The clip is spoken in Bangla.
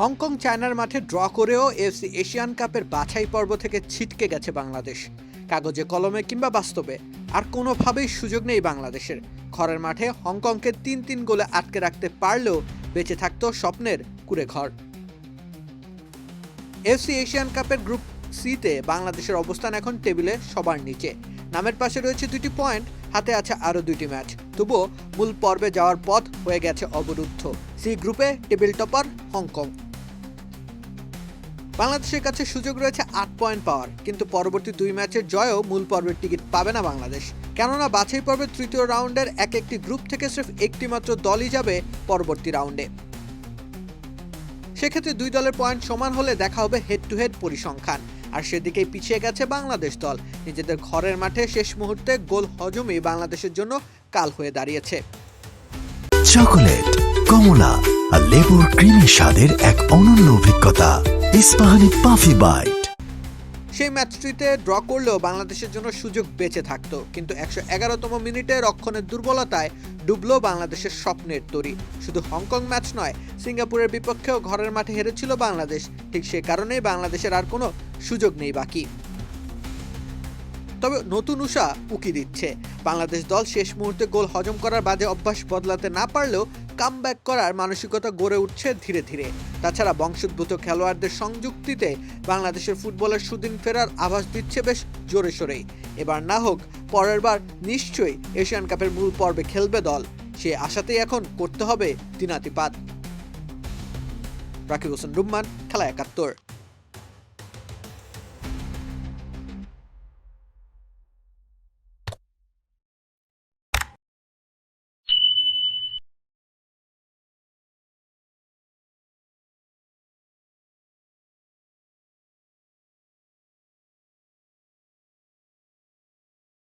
হংকং, চায়নার মাঠে ড্র করেও এফসি এশিয়ান কাপের বাছাই পর্ব থেকে ছিটকে গেছে বাংলাদেশ। কাগজে কলমে কিংবা বাস্তবে আর কোনোভাবেই সুযোগ নেই বাংলাদেশের। ঘরের মাঠে হংকংকে তিন তিন গোলে আটকে রাখতে পারলেও বেঁচে থাকত স্বপ্নের কুড়ে ঘর। এফসি এশিয়ান কাপের গ্রুপ সিতে বাংলাদেশের অবস্থান এখন টেবিলে সবার নিচে। নামের পাশে রয়েছে দুটি পয়েন্ট, হাতে আছে আরও দুটি ম্যাচ। তবুও মূল পর্বে যাওয়ার পথ হয়ে গেছে অবরুদ্ধ। সি গ্রুপে টেবিল টপার হংকং। বাংলাদেশের কাছে সুযোগ রয়েছে আট পয়েন্ট পাওয়ার, কিন্তু পরবর্তী দুই ম্যাচের জয়েও মূল পর্বের টিকিট পাবে না বাংলাদেশ। কেননা বাছাই পর্বের তৃতীয় রাউন্ডের এক একটি গ্রুপ থেকে স্রেফ একটি মাত্র দলই যাবে পরবর্তী রাউন্ডে। সেক্ষেত্রে দুই দলের পয়েন্ট সমান হলে দেখা হবে হেড টু হেড পরিসংখ্যান, আর সেদিকেই পিছিয়ে গেছে বাংলাদেশ দল। নিজেদের ঘরের মাঠে শেষ মুহূর্তে গোল হজমই বাংলাদেশের জন্য কাল হয়ে দাঁড়িয়েছে। চকোলেট। কমলা আর লেবুর ক্রিমি স্বাদের এক অনন্য অভিজ্ঞতা, ইস্পাহানি পাফি বাইট। সেই ম্যাচটিতে ড্র করলেও বাংলাদেশের জন্য সুযোগ বেঁচে থাকতো, কিন্তু একশো এগারোতম মিনিটে রক্ষণের দুর্বলতায় ডুবলো বাংলাদেশের স্বপ্নের তরি। শুধু হংকং ম্যাচ নয়, সিঙ্গাপুরের বিপক্ষেও ঘরের মাঠে হেরেছিল বাংলাদেশ, ঠিক সে কারণেই বাংলাদেশের আর কোনো সুযোগ নেই বাকি। তবে নতুন উষা উকি দিচ্ছে। বাংলাদেশ দল শেষ মুহূর্তে গোল হজম করার বাজে অভ্যাস বদলাতে না পারলেও কাম করার মানসিকতা গড়ে উঠছে ধীরে ধীরে। তাছাড়া বংশোদ্ভূত খেলোয়াড়দের সংযুক্তিতে বাংলাদেশের ফুটবলের সুদিন ফেরার আভাস দিচ্ছে বেশ জোরে সোরেই। এবার না হোক, পরের বার নিশ্চয়ই এশিয়ান কাপের মূল পর্বে খেলবে দল। সে আশাতেই এখন করতে হবে দিনাতিপাত। রাকিব হোসেন, রুম্মান, খেলা একাত্তর।